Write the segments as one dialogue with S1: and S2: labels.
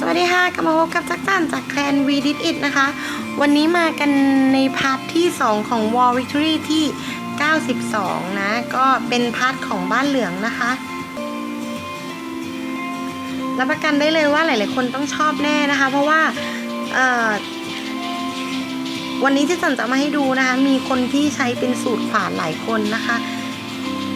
S1: สวัสดีค่ะกลับมาพบกับจักจันจากแคลนวีดิ i ินะคะ วันนี้มากันในพาร์ทที่ 2 ของ War Victory ที่ 92 นะ ก็เป็นพาร์ทของบ้านเหลืองนะคะ รับประกันได้เลยว่าหลายๆคนต้องชอบแน่นะคะ เพราะว่าวันนี้ที่จันจะมาให้ดูนะคะ มีคนที่ใช้เป็นสูตรขวานหลายคนนะคะ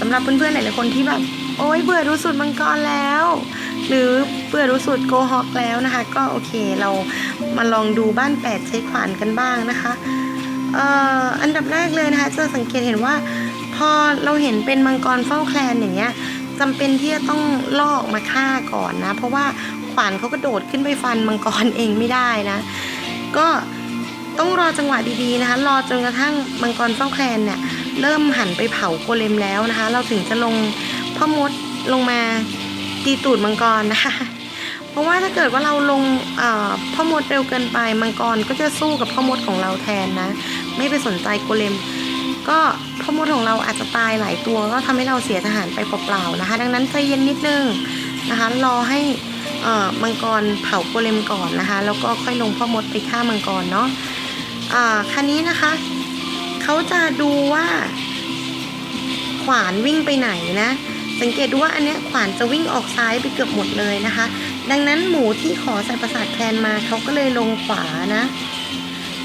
S1: สำหรับเพื่อนๆหลายๆคนที่แบบ โอ๊ยเบื่อดูสูตรมังกรแล้ว หรือเบื่อดูสูตรโกฮอกแล้วนะคะ ก็โอเคเรามาลองดูบ้านแปดใช้ขวานกันบ้างนะคะเอ่ออันดับแรกเลยนะคะจะสังเกตเห็นว่าพอเราเห็นเป็นมังกรเฝ้าแคลนอย่างเงี้ยจำเป็นที่จะต้องล่อออกมาฆ่าก่อนนะ เพราะว่าขวานเขากระโดดขึ้นไปฟันมังกรเองไม่ได้นะ ก็ต้องรอจังหวะดีๆนะคะ รอจนกระทั่งมังกรเฝ้าแคลนเนี่ยเริ่มหันไปเผาโกเลมแล้วนะคะ เราถึงจะลงพ่อมดลงมา ตีตูดมังกรนะคะ เพราะว่าถ้าเกิดว่าเราลงพ่อมดเร็วเกินไปมังกรก็จะสู้กับพ่อมดของเราแทนนะ ไม่ไปสนใจโกเลม ก็พ่อมดของเราอาจจะตายหลายตัว ก็ทำให้เราเสียทหารไปเปล่าๆนะคะ ดังนั้นใจเย็นนิดนึงนะคะรอให้มังกรเผาโกเลมก่อนนะคะ แล้วก็ค่อยลงพ่อมดไปฆ่ามังกรเนาะคันนี้นะคะเขาจะดูว่าขวานวิ่งไปไหนนะ สังเกตดูว่าอันเนี้ยขวานจะวิ่งออกซ้ายไปเกือบหมดเลยนะคะ ดังนั้นหมูที่ขอใส่ประสาทแคนมาเขาก็เลยลงขวานะ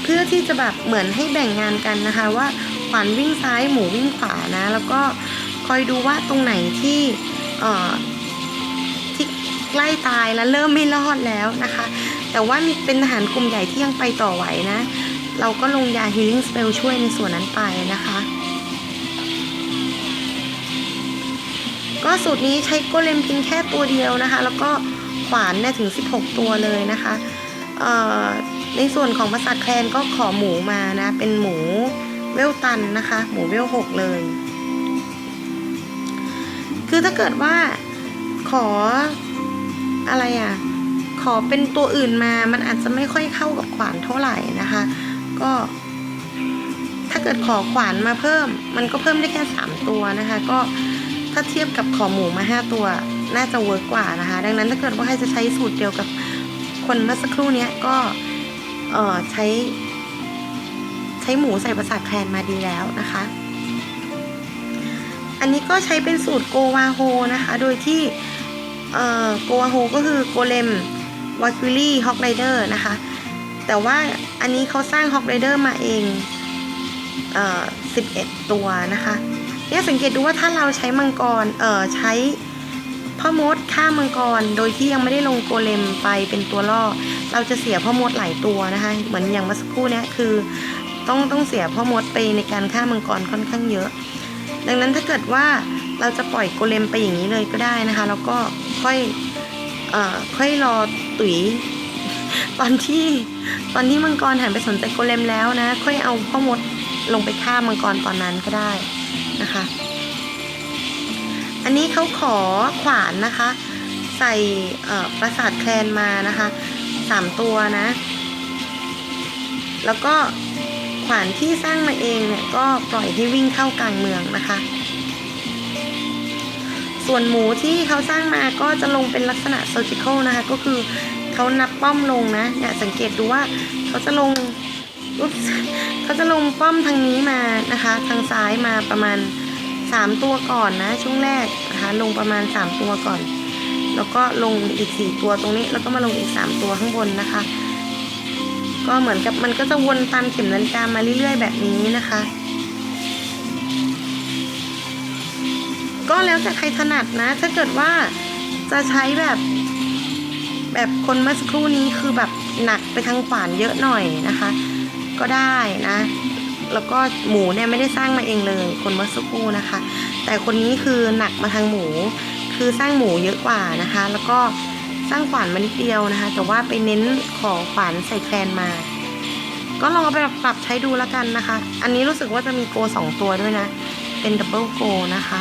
S1: เพื่อที่จะแบบเหมือนให้แบ่งงานกันนะคะ ว่าขวานวิ่งซ้ายหมูวิ่งขวานะ แล้วก็คอยดูว่าตรงไหนที่เอ่อที่ใกล้ตายแล้วเริ่มไม่รอดแล้วนะคะ แต่ว่ามีเป็นทหารกลุ่มใหญ่ที่ยังไปต่อไหวนะ เราก็ลงยา healing spell ช่วยในส่วนนั้นไปนะคะ ก็สูตรนี้ใช้โกเลมเพียงแค่ตัวเดียวนะคะ แล้วก็ขวานเนี่ยถึง 16 ตัวเลยนะคะในส่วนของภาษาทแคลนก็ขอหมูมานะ เป็นหมูเวลตันนะคะ หมูเวล6เลย คือถ้าเกิดว่าขออะไรอะ ขอเป็นตัวอื่นมา มันอาจจะไม่ค่อยเข้ากับขวานเท่าไหร่นะคะ ก็ ถ้าเกิดขอขวานมาเพิ่ม มันก็เพิ่มได้แค่ 3 ตัวนะคะ ก็ ถ้าเทียบกับขอหมูมา 5 ตัว น่าจะเวิร์กกว่านะคะ ดังนั้นถ้าเกิดว่าใครจะใช้สูตรเดียวกับคนเมื่อสักครู่นี้ก็เออใช้ ใช้หมูใส่ประสาทแคลนมาดีแล้วนะคะ อันนี้ก็ใช้เป็นสูตรโกวาโฮนะคะ โดยที่เอ่อโกวาโฮก็คือโกเลมวาคิลี่ฮอกไรเดอร์นะคะ แต่ว่าอันนี้เขาสร้างฮอกไรเดอร์มาเองเอ่อ11 ตัวนะคะ เนี่ยสังเกตดูว่าถ้าเราใช้มังกร เอ่อใช้พ่อมดฆ่ามังกร โดยที่ยังไม่ได้ลงโกเลมไปเป็นตัวล่อ เราจะเสียพ่อมดหลายตัวนะคะ เหมือนอย่างเมื่อสักครู่เนี้ยคือต้องต้องเสียพ่อมดไปในการฆ่ามังกรค่อนข้างเยอะ ดังนั้นถ้าเกิดว่าเราจะปล่อยโกเลมไปอย่างนี้เลยก็ได้นะคะ แล้วก็ค่อยเอ่อค่อยรอตุ๋ยตอนที่ตอนที่มังกรหันไปสนใจโกเลมแล้วนะ ค่อยเอาพ่อมดลงไปฆ่ามังกรตอนนั้นก็ได้ นะคะ อันนี้เขาขอขวานนะคะ ใส่ประสาทแคลนมานะคะสามตัวนะ แล้วก็ขวานที่สร้างมาเองเนี่ยก็ปล่อยให้วิ่งเข้ากลางเมืองนะคะ ส่วนหมูที่เขาสร้างมาก็จะลงเป็นลักษณะ surgical นะคะ ก็คือเขานับป้อมลงนะเนี่ยสังเกตดูว่าเขาจะลง อุ๊บเขาจะลงป้อมทางนี้มานะคะ ทางซ้ายมาประมาณ 3 ตัวก่อนนะ ช่วงแรกนะคะ ลงประมาณ 3 ตัวก่อน แล้วก็ลงอีก 4 ตัวตรงนี้ แล้วก็มาลงอีก 3 ตัวข้างบนนะคะ ก็เหมือนกับมันก็จะวนตามเข็มนาฬิกามาเรื่อยๆ แบบนี้นะคะ ก็แล้วแต่ใครถนัดนะ ถ้าเกิดว่าจะใช้แบบแบบคนเมื่อสักครู่นี้คือแบบหนักไปทางขวานเยอะหน่อยนะคะ ก็ได้นะ แล้วก็หมูเนี่ยไม่ได้สร้างมาเองเลย คนมอสักครู่นะคะ แต่คนนี้คือหนักมาทางหมู คือสร้างหมูเยอะกว่านะคะ แล้วก็สร้างขวานมานิดเดียวนะคะ แต่ว่าไปเน้นขอขวานใส่แคลนมา ก็ลองเอาไปปรับใช้ดูแล้วกันนะคะ อันนี้รู้สึกว่าจะมีโกสองตัวด้วยนะ เป็นดับเบิลโกนะคะ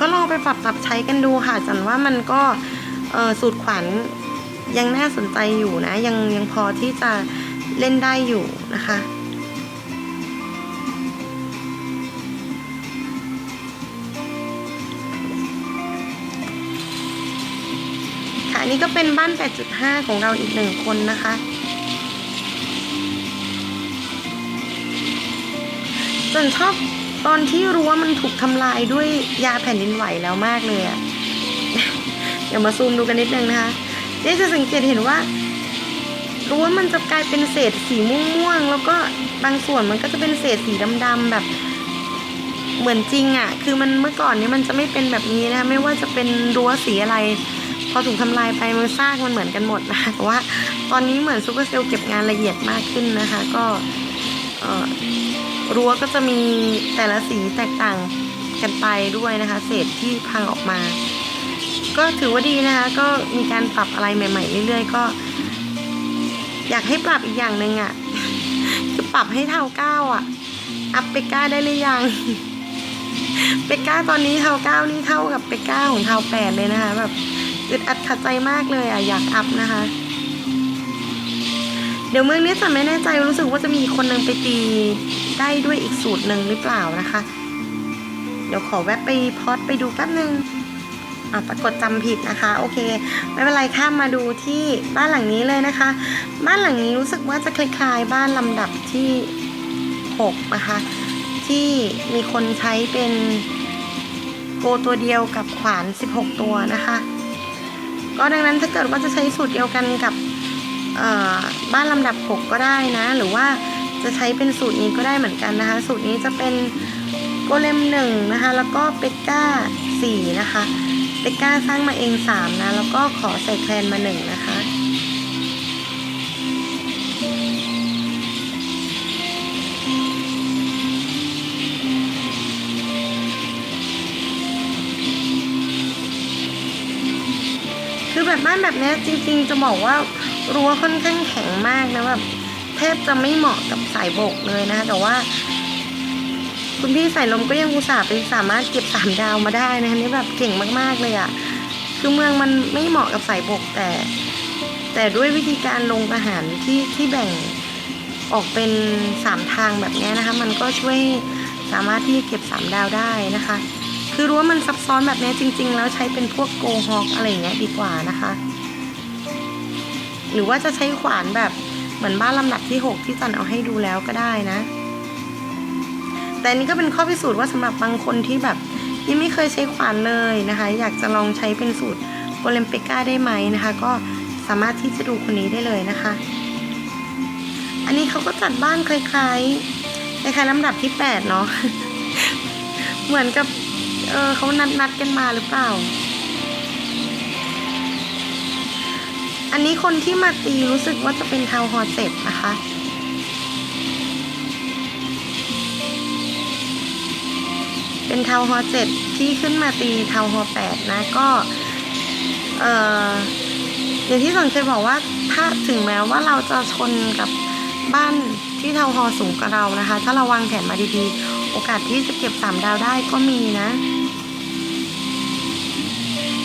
S1: ก็ลองไปปรับปรับใช้กันดูค่ะจันว่ามันก็สูตรขวัญ ยังน่าสนใจอยู่นะ ยังยังพอที่จะเล่นได้อยู่นะคะอันนี้ก็เป็นบ้าน 8.5 ของเราอีกหนึ่งคนนะคะส่วนชอบตอนที่รั้วมันถูกทำลายด้วยยาแผ่นดินไหวแล้วมากเลยอะเดี๋ยวมาซูมดูกันนิดนึงนะคะ เนี่ยจะสังเกตเห็นว่ารั้วมันจะกลายเป็นเศษสีม่วงๆแล้วก็บางส่วนมันก็จะเป็นเศษสีดำๆแบบ เหมือนจริงอะ่ะ คือมันเมื่อก่อนนี้มันจะไม่เป็นแบบนี้นะคะไม่ว่าจะเป็นรั้วสีอะไร พอถูกทำลายไปมันซากมันเหมือนกันหมดนะคะแต่ว่าตอนนี้เหมือนซูเปอร์เซลล์เก็บงานละเอียดมากขึ้นนะคะ ก็รั้วก็จะมีแต่ละสีแตกต่างกันไปด้วยนะคะ เศษที่พังออกมา ก็ถือว่าดีนะคะ ก็มีการปรับอะไรใหม่ ๆ เรื่อยๆ ก็ อยากให้ปรับอีกอย่างหนึ่งอะ่ะคือปรับให้เท่าเก้าอะ อัพเปก้าได้หรือยัง เปก้าตอนนี้เท่าเก้านี่เท่ากับเปก้าของเท่าแปดเลยนะคะแบบอึดอัดขัดใจมากเลยอะอยากอัพนะคะ เดี๋ยวเมืองนี้จะไม่แน่ใจรู้สึกว่าจะมีคนนึงไปตีได้ด้วยอีกสูตรหนึ่งหรือเปล่านะคะ เดี๋ยวขอแวะไปพอดไปดูแป๊บนึง อะปรากฏจำผิดนะคะ โอเค ไม่เป็นไรข้ามมาดูที่บ้านหลังนี้เลยนะคะ บ้านหลังนี้รู้สึกว่าจะคล้ายๆบ้านลำดับที่หกนะคะที่มีคนใช้เป็นโกตัวเดียวกับขวาน 16 ตัวนะคะ ก็ดังนั้นถ้าเกิดว่าจะใช้สูตรเดียวกันกับบ้านลำดับ 6 ก็ได้นะ หรือว่าจะใช้เป็นสูตรนี้ก็ได้เหมือนกันนะคะ สูตรนี้จะเป็นโกเลมหนึ่งนะคะ แล้วก็เปกก้าสี่นะคะ ปกก้าสร้างมาเองสามนะ แล้วก็ขอใส่แคลนมาหนึ่งนะคะ คือแบบบ้านแบบนี้จริงๆ จะบอกว่ารั้วค่อนข้างแข็งมากนะแบบแทบจะไม่เหมาะกับสายบกเลยนะ แต่ว่า คุณพี่สายลมก็ยังอุตส่าห์ไปสามารถเก็บสามดาวมาได้นะคะนี่แบบเก่งมากๆเลยอะ่ะคือเมืองมันไม่เหมาะกับสายบกแต่ แต่ด้วยวิธีการลงทหารที่ที่แบ่งออกเป็นสามทางแบบนี้นะคะ มันก็ช่วยสามารถที่จะเก็บสามดาวได้นะคะ คือรู้ว่ามันซับซ้อนแบบนี้จริง ๆ แล้วใช้เป็นพวกโกฮอกอะไรอย่างเงี้ยดีกว่านะคะ หรือว่าจะใช้ขวานแบบเหมือนบ้านลำดับที่ 6 ที่จันเอาให้ดูแล้วก็ได้นะ แต่อันนี้ก็เป็นข้อพิสูจน์ว่าสำหรับบางคนที่แบบยังไม่เคยใช้ขวานเลยนะคะ อยากจะลองใช้เป็นสูตรโกเลมเปก้าได้ไหมนะคะ ก็สามารถที่จะดูคนนี้ได้เลยนะคะ อันนี้เขาก็จัดบ้านคล้ายๆคล้ายๆลำดับที่8เนาะเหมือนกับเออเขานัดนัดกันมาหรือเปล่า อันนี้คนที่มาตีรู้สึกว่าจะเป็นทาวน์ฮอเจ็ดนะคะ เป็นทาวฮอเจ็ดที่ขึ้นมาตีทาวฮอแปดนะก็เอออย่างที่สนเคยบอกว่าถ้าถึงแม้ว่าเราจะชนกับบ้านที่ทาวฮอสูงกว่าเรานะคะ ถ้าเราวางแผนมาดีๆ โอกาสที่จะเก็บสามดาวได้ก็มีนะ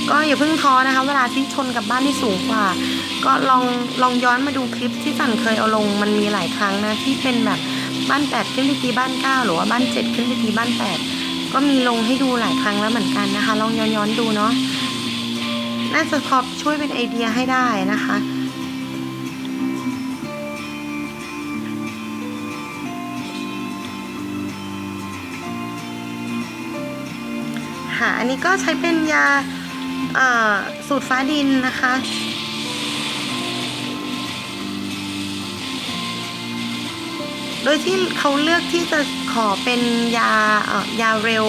S1: ก็อย่าเพิ่งท้อนะคะ เวลาที่ชนกับบ้านที่สูงกว่า ก็ลองลองย้อนมาดูคลิปที่สันเคยเอาลงมันมีหลายครั้งนะที่เป็นแบบบ้านแปดขึ้นไปตีบ้านเก้าหรือว่าบ้านเจ็ดขึ้นไปตีบ้านแปด ก็มีลงให้ดูหลายครั้งแล้วเหมือนกันนะคะ ลองย้อนย้อนๆดูเนาะน่าจะพอช่วยเป็นไอเดียให้ได้นะคะค่ะอันนี้ก็ใช้เป็นยาสูตรฟ้าดินนะคะ โดยที่เขาเลือกที่จะขอเป็นยาเอ่อยาเร็ว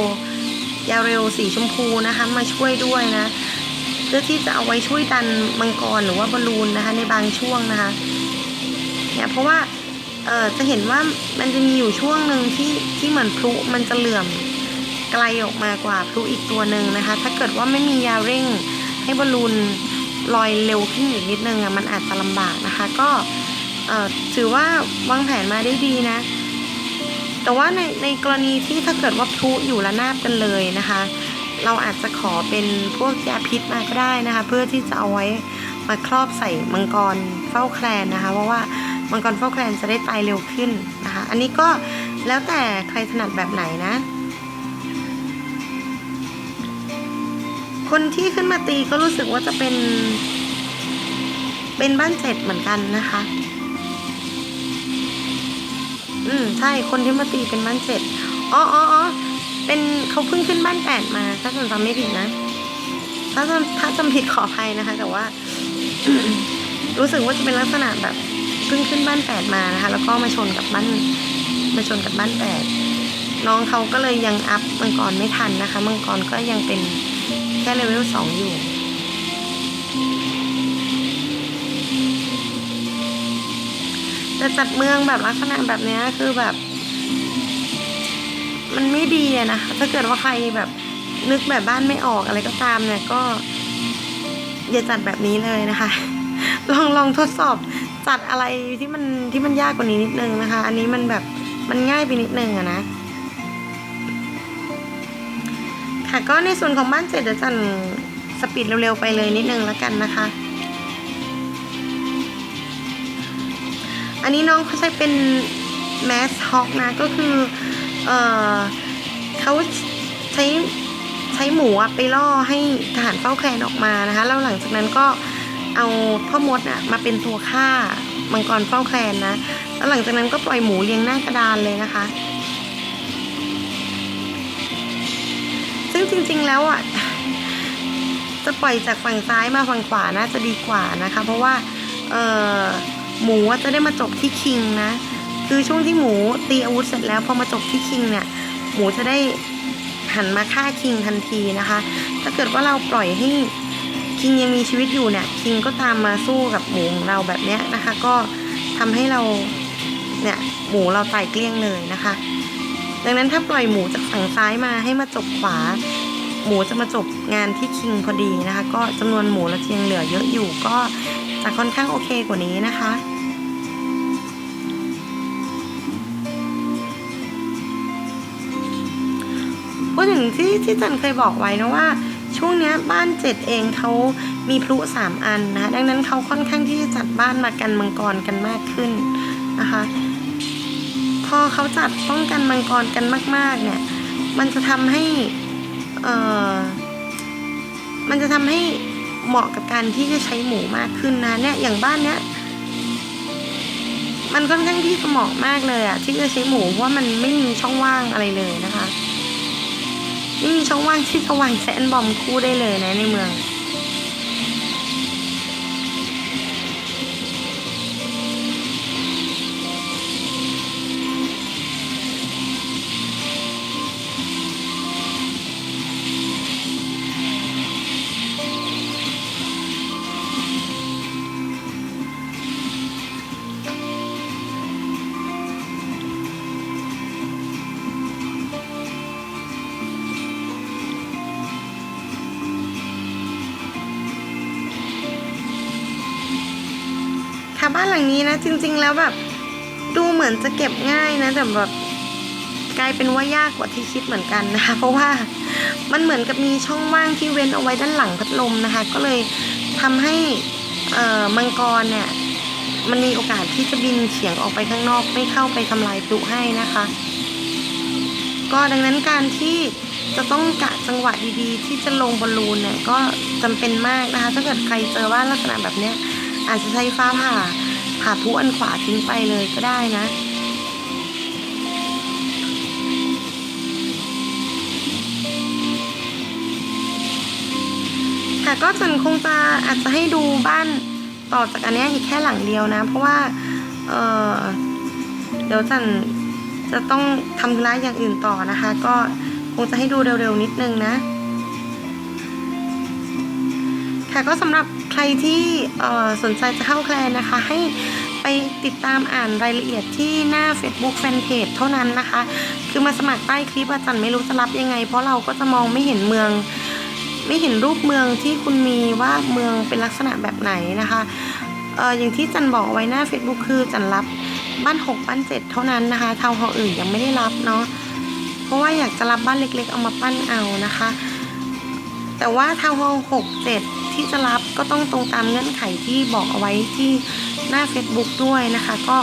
S1: ยาเร็วสีชมพูนะคะมาช่วยด้วยนะเพื่อที่จะเอาไว้ช่วยดันมังกรหรือว่าบอลลูนนะคะในบางช่วงนะคะเนี่ยเพราะว่าเอ่อจะเห็นว่ามันจะมีอยู่ช่วงหนึ่งที่ที่เหมือนพลุมันจะเหลื่อมไกลออกมากว่าพลุอีกตัวหนึ่งนะคะ ถ้าเกิดว่าไม่มียาเร่งให้บอลลูนลอยเร็วขึ้นอีกนิดนึงอะมันอาจจะลำบากนะคะ ก็ ถือว่าวางแผนมาได้ดีนะ แต่ว่าในในกรณีที่ถ้าเกิดว่าพลุอยู่ระนาบกันเลยนะคะ เราอาจจะขอเป็นพวกยาพิษมาก็ได้นะคะ เพื่อที่จะเอาไว้มาครอบใส่มังกรเฝ้าแคลนนะคะ เพราะว่ามังกรเฝ้าแคลนจะได้ตายเร็วขึ้นนะคะ อันนี้ก็แล้วแต่ใครถนัดแบบไหนนะ คนที่ขึ้นมาตีก็รู้สึกว่าจะเป็น เป็นบ้านเจ็ดเหมือนกันนะคะ อืมใช่คนที่มาตีเป็นบ้านเจ็ดอ๋ออ๋อออเป็นเขาเพิ่งขึ้นบ้านแปดมา ถ้าจำจำไม่ผิดนะ ถ้าจำถ้าจำผิดขออภัยนะคะ แต่ว่า รู้สึกว่าจะเป็นลักษณะแบบเพิ่งขึ้นบ้านแปดมานะคะ แล้วก็มาชนกับบ้านมาชนกับบ้านแปดน้องเขาก็เลยยังอัพมังกรไม่ทันนะคะ มังกรก็ยังเป็นแค่เลเวลสองอยู่ แต่จัดเมืองแบบลักษณะแบบนี้คือแบบ มันไม่ดีอะนะคะถ้าเกิดว่าใครแบบนึกแบบบ้านไม่ออกอะไรก็ตามเนี่ยก็ อย่าจัดแบบนี้เลยนะคะ ลองลองทดสอบจัดอะไรที่มันที่มันยากกว่านี้นิดนึงนะคะ อันนี้มันแบบมันง่ายไปนิดนึงอะนะค่ะก็ในส่วนของบ้านเสร็จเดี๋ยวจันสปีดเร็วๆไปเลยนิดนึงแล้วกันนะคะ อันนี้น้องเขาใช้เป็นแมสฮอกนะก็คือเออเขาใช้ใช้หมูไปล่อให้ทหารเฝ้าแคลนออกมานะคะแล้วหลังจากนั้นก็เอาพ่อมดอะมาเป็นตัวฆ่ามังกรเฝ้าแคลนนะแล้วหลังจากนั้นก็ปล่อยหมูเรียงหน้ากระดานเลยนะคะ ซึ่งจริงๆแล้วอะจะปล่อยจากฝั่งซ้ายมาฝั่งขวาน่าจะดีกว่านะคะ เพราะว่าเออ หมูจะได้มาจบที่คิงนะ คือช่วงที่หมูตีอาวุธเสร็จแล้วพอมาจบที่คิงเนี่ย หมูจะได้หันมาฆ่าคิงทันทีนะคะ ถ้าเกิดว่าเราปล่อยให้คิงยังมีชีวิตอยู่เนี่ย คิงก็ตามมาสู้กับหมูของเราแบบเนี้ยนะคะ ก็ทำให้เราเนี่ยหมูเราตายเกลี้ยงเลยนะคะ ดังนั้นถ้าปล่อยหมูจากฝั่งซ้ายมาให้มาจบขวา หมูจะมาจบงานที่คิงพอดีนะคะ ก็จำนวนหมูเราจะยังเหลือเยอะอยู่ก็จะค่อนข้างโอเคกว่านี้นะคะ พูดถึงที่ที่จันเคยบอกไว้นะว่า ช่วงนี้บ้านเจ็ดเองเขามีพลุสามอันนะดังนั้นเขาค่อนข้างที่จะจัดบ้านมากันมังกรกันมากขึ้นนะคะ พอเขาจัดป้องกันมังกรกันมาก ๆ เนี่ย มันจะทำให้เออมันจะทำให้เหมาะกับการที่จะใช้หมูมากขึ้นนะเนี่ยอย่างบ้านเนี้ยมันค่อนข้างที่จะเหมาะมากเลยอะที่จะใช้หมูเพราะว่ามันไม่มีช่องว่างอะไรเลยนะคะ ไม่มีช่องว่างที่สว่างแสนบอมคู่ได้เลยนะในเมือง คะบ้านหลังนี้นะจริง ๆ แล้วแบบดูเหมือนจะเก็บง่ายนะแต่แบบกลายเป็นว่ายากกว่าที่คิดเหมือนกันนะคะ เพราะว่ามันเหมือนกับมีช่องว่างที่เว้นเอาไว้ด้านหลังพัดลมนะคะ ก็เลยทำให้มังกรเนี่ยมันมีโอกาสที่จะบินเฉียงออกไปข้างนอกไม่เข้าไปทำลายพลุให้นะคะ ก็ดังนั้นการที่จะต้องกะจังหวะดีๆ ที่จะลงบอลลูนเนี่ยก็จำเป็นมากนะคะ ถ้าเกิดใครเจอว่าลักษณะแบบเนี้ย อาจจะใช้ฟ้าผ่าผ่าผู้อันขวาทิ้งไปเลยก็ได้นะ ค่ะก็จันคงจะอาจจะให้ดูบ้านต่อจากอันนี้อีกแค่หลังเดียวนะ เพราะว่า เออเดี๋ยวจันจะต้องทำธุระอย่างอื่นต่อนะคะ ก็คงจะให้ดูเร็วๆนิดนึงนะ ค่ะก็สำหรับ ใครที่สนใจจะเข้าแคลนนะคะ ให้ไปติดตามอ่านรายละเอียดที่หน้า Facebook Fanpage เท่านั้นนะคะ คือมาสมัครใต้คลิปอาจารย์ไม่รู้จะรับยังไง เพราะเราก็จะมองไม่เห็นเมือง ไม่เห็นรูปเมืองที่คุณมีว่าเมืองเป็นลักษณะแบบไหนนะคะเอออย่างที่จันบอกไว้หน้า Facebook คือจันรับบ้าน 6 บ้าน 7 เท่านั้นนะคะทาวน์ฮออื่นยังไม่ได้รับเนาะเพราะว่าอยากจะรับบ้านเล็กๆ เอามาปั้นเอานะคะ แต่ว่าทาวน์ฮอลล์หกเจ็ดที่จะรับก็ต้องตรงตามเงื่อนไขที่บอกเอาไว้ที่หน้า Facebook ด้วยนะคะ ก็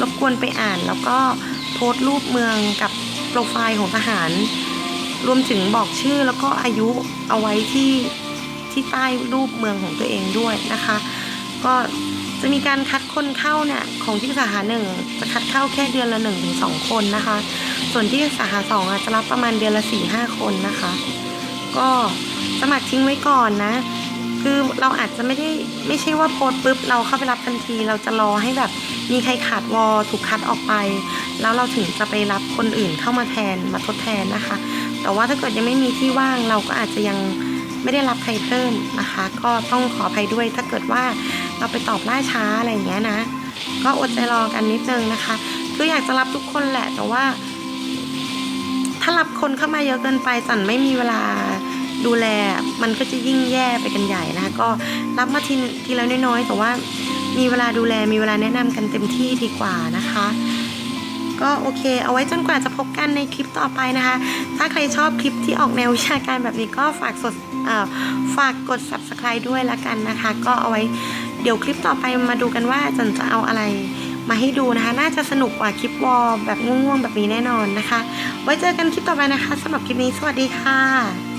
S1: รบกวนไปอ่านแล้วก็โพสต์รูปเมืองกับโปรไฟล์ของทหาร รวมถึงบอกชื่อแล้วก็อายุเอาไว้ที่ที่ใต้รูปเมืองของตัวเองด้วยนะคะ ก็จะมีการคัดคนเข้าเนี่ยของที่สาขาหนึ่งจะคัดเข้าแค่เดือนละหนึ่งถึงสองคนนะคะ ส่วนที่สาขาสองอะจะรับประมาณเดือนละสี่ห้าคนนะคะ ก็ มัครทิ้งไว้ก่อนนะ คือเราอาจจะไม่ได้ไม่ใช่ว่าโพสต์ปุ๊บเราเข้าไปรับทันที เราจะรอให้แบบมีใครขาดวอลถูกคัดออกไป แล้วเราถึงจะไปรับคนอื่นเข้ามาแทนมาทดแทนนะคะ แต่ว่าถ้าเกิดยังไม่มีที่ว่างเราก็อาจจะยังไม่ได้รับใครเพิ่มนะคะ ก็ต้องขออภัยด้วยถ้าเกิดว่าเราไปตอบล่าช้าอะไรอย่างเงี้ยนะ ก็อดใจรอกันนิดนึงนะคะ คืออยากจะรับทุกคนแหละแต่ว่า ถ้ารับคนเข้ามาเยอะเกินไปจันไม่มีเวลาดูแล มันก็จะยิ่งแย่ไปกันใหญ่นะคะ ก็รับมาทีทีละน้อยๆ แต่ว่ามีเวลาดูแลมีเวลาแนะนำกันเต็มที่ดีกว่านะคะ ก็โอเค เอาไว้จนกว่าจะพบกันในคลิปต่อไปนะคะ ถ้าใครชอบคลิปที่ออกแนววิชาการแบบนี้ก็ฝากสดฝากกด subscribe ด้วยละกันนะคะ ก็เอาไว้เดี๋ยวคลิปต่อไปมาดูกันว่าจันจะเอาอะไรมาให้ดูนะคะ น่าจะสนุกกว่าคลิปวอลแบบง่วงๆแบบนี้แน่นอนนะคะ ไว้เจอกันคลิปต่อไปนะคะสำหรับคลิปนี้สวัสดีค่ะ